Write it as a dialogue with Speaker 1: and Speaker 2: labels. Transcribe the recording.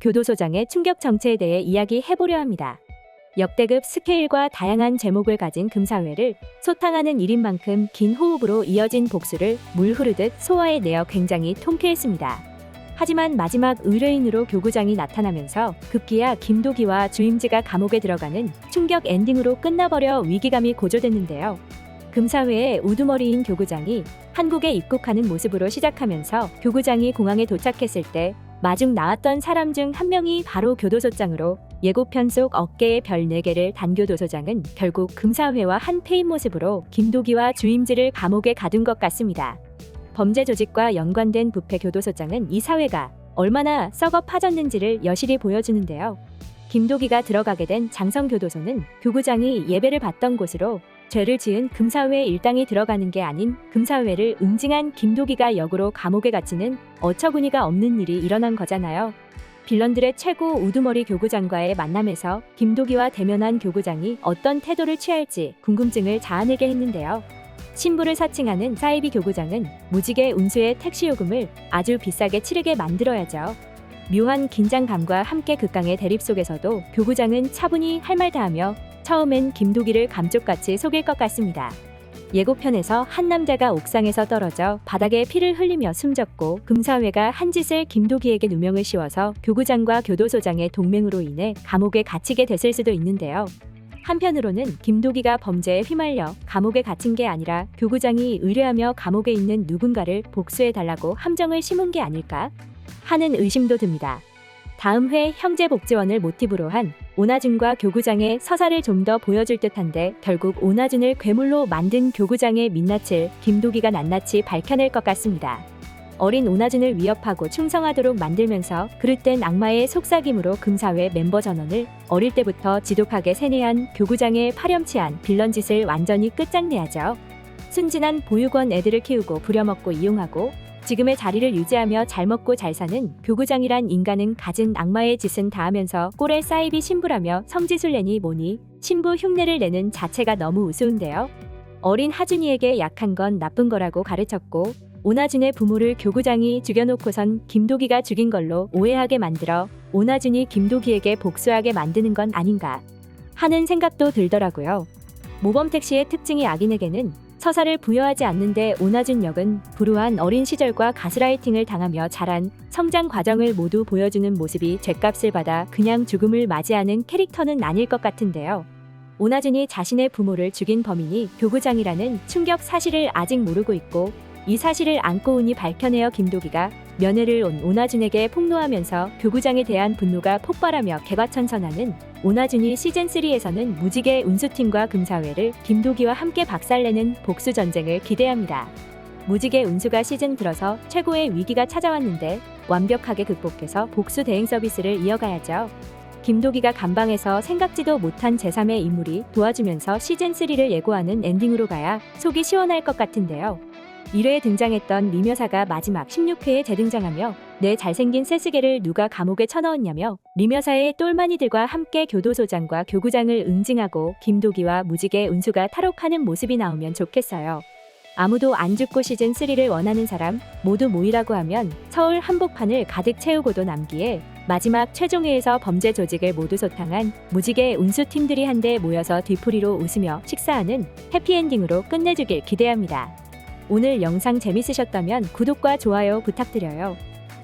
Speaker 1: 교도소장의 충격 정체에 대해 이야기해보려 합니다. 역대급 스케일과 다양한 제목을 가진 금사회를 소탕하는 일인 만큼 긴 호흡으로 이어진 복수를 물 흐르듯 소화해내어 굉장히 통쾌했습니다. 하지만 마지막 의뢰인으로 교구장이 나타나면서 급기야 김도기와 주임지가 감옥에 들어가는 충격 엔딩으로 끝나버려 위기감이 고조됐는데요. 금사회의 우두머리인 교구장이 한국에 입국하는 모습으로 시작하면서 교구장이 공항에 도착했을 때 마중 나왔던 사람 중 한 명이 바로 교도소장으로 예고편 속 어깨에 별 4개를 단 교도소장은 결국 금사회와 한패인 모습으로 김도기와 주임지를 감옥에 가둔 것 같습니다. 범죄 조직과 연관된 부패 교도소장은 이 사회가 얼마나 썩어 파졌는지를 여실히 보여주는데요. 김도기가 들어가게 된 장성교도소는 교구장이 예배를 받던 곳으로 죄를 지은 금사회 일당이 들어가는 게 아닌 금사회를 응징한 김도기가 역으로 감옥에 갇히는 어처구니가 없는 일이 일어난 거잖아요. 빌런들의 최고 우두머리 교구장과의 만남에서 김도기와 대면한 교구장이 어떤 태도를 취할지 궁금증을 자아내게 했는데요. 신부를 사칭하는 사이비 교구장은 무지개 운수의 택시 요금을 아주 비싸게 치르게 만들어야죠. 묘한 긴장감과 함께 극강의 대립 속에서도 교구장은 차분히 할 말 다하며 처음엔 김도기를 감쪽같이 속일 것 같습니다. 예고편에서 한 남자가 옥상에서 떨어져 바닥에 피를 흘리며 숨졌고 금사회가 한 짓을 김도기에게 누명을 씌워서 교구장과 교도소장의 동맹으로 인해 감옥에 갇히게 됐을 수도 있는데요. 한편으로는 김도기가 범죄에 휘말려 감옥에 갇힌 게 아니라 교구장이 의뢰하며 감옥에 있는 누군가를 복수해 달라고 함정을 심은 게 아닐까 하는 의심도 듭니다. 다음 회 형제복지원을 모티브로 한 오나준과 교구장의 서사를 좀 더 보여줄 듯한데 결국 오나준을 괴물로 만든 교구장의 민낯을 김도기가 낱낱이 밝혀낼 것 같습니다. 어린 오나준을 위협하고 충성하도록 만들면서 그릇된 악마의 속삭임으로 금사회 멤버 전원을 어릴 때부터 지독하게 세뇌한 교구장의 파렴치한 빌런 짓을 완전히 끝장내야죠. 순진한 보육원 애들을 키우고 부려먹고 이용하고 지금의 자리를 유지하며 잘 먹고 잘 사는 교구장이란 인간은 가진 악마의 짓은 다하면서 꼴에 사이비 신부라며 성지순례니 뭐니 신부 흉내를 내는 자체가 너무 우스운데요. 어린 하준이에게 약한 건 나쁜 거라고 가르쳤고 오나준의 부모를 교구장이 죽여놓고선 김도기가 죽인 걸로 오해하게 만들어 오나준이 김도기에게 복수하게 만드는 건 아닌가 하는 생각도 들더라고요. 모범택시의 특징이 악인에게는 서사를 부여하지 않는데 오나준 역은 불우한 어린 시절과 가스라이팅을 당하며 자란 성장 과정을 모두 보여주는 모습이 죗값을 받아 그냥 죽음을 맞이하는 캐릭터는 아닐 것 같은데요. 오나준이 자신의 부모를 죽인 범인이 교구장이라는 충격 사실을 아직 모르고 있고 이 사실을 안고 운이 밝혀내어 김도기가 면회를 온 오나준에게 폭로하면서 교구장에 대한 분노가 폭발하며 개과천선하는 오나준이 시즌3에서는 무지개 운수팀과 금사회를 김도기와 함께 박살내는 복수 전쟁을 기대합니다. 무지개 운수가 시즌 들어서 최고의 위기가 찾아왔는데 완벽하게 극복해서 복수 대행 서비스를 이어가야죠. 김도기가 감방에서 생각지도 못한 제3의 인물이 도와주면서 시즌3를 예고하는 엔딩으로 가야 속이 시원할 것 같은데요. 1회에 등장했던 리묘사가 마지막 16회에 재등장하며 내 잘생긴 세스게를 누가 감옥에 쳐넣었냐며 리묘사의 똘마니들과 함께 교도소장과 교구장을 응징하고 김도기와 무지개 운수가 탈옥하는 모습이 나오면 좋겠어요. 아무도 안 죽고 시즌 3를 원하는 사람 모두 모이라고 하면 서울 한복판을 가득 채우고도 남기에 마지막 최종회에서 범죄 조직을 모두 소탕한 무지개 운수 팀들이 한데 모여서 뒤풀이로 웃으며 식사하는 해피엔딩으로 끝내주길 기대합니다. 오늘 영상 재밌으셨다면 구독과 좋아요 부탁드려요.